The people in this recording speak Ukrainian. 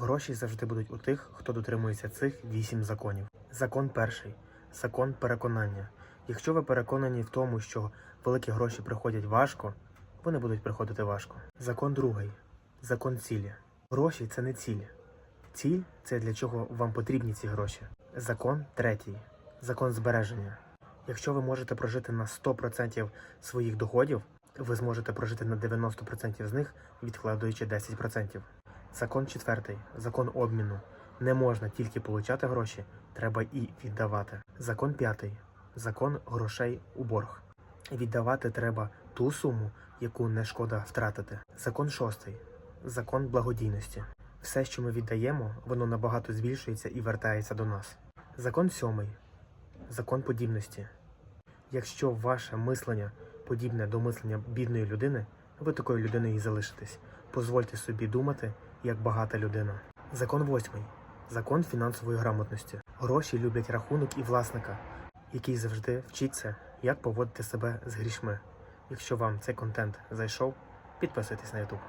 Гроші завжди будуть у тих, хто дотримується цих вісім законів. Закон перший закон переконання. Якщо ви переконані в тому, що великі гроші приходять важко, вони будуть приходити важко. Закон другий закон цілі. Гроші це не ціль. Ціль це для чого вам потрібні ці гроші. Закон третій закон збереження. Якщо ви можете прожити на 100% своїх доходів, ви зможете прожити на 90% з них, відкладаючи 10%. Закон четвертий закон обміну. Не можна тільки получати гроші, треба і віддавати. Закон п'ятий закон грошей у борг. Віддавати треба ту суму, яку не шкода втратити. Закон шостий закон благодійності. Все, що ми віддаємо, воно набагато збільшується і вертається до нас. Закон сьомий закон подібності. Якщо ваше мислення подібне до мислення бідної людини, ви такою людиною і залишитесь. Позвольте собі думати, як багата людина. Закон восьмий закон фінансової грамотності. Гроші люблять рахунок і власника, який завжди вчиться, як поводити себе з грішми. Якщо вам цей контент зайшов, підписуйтесь на YouTube.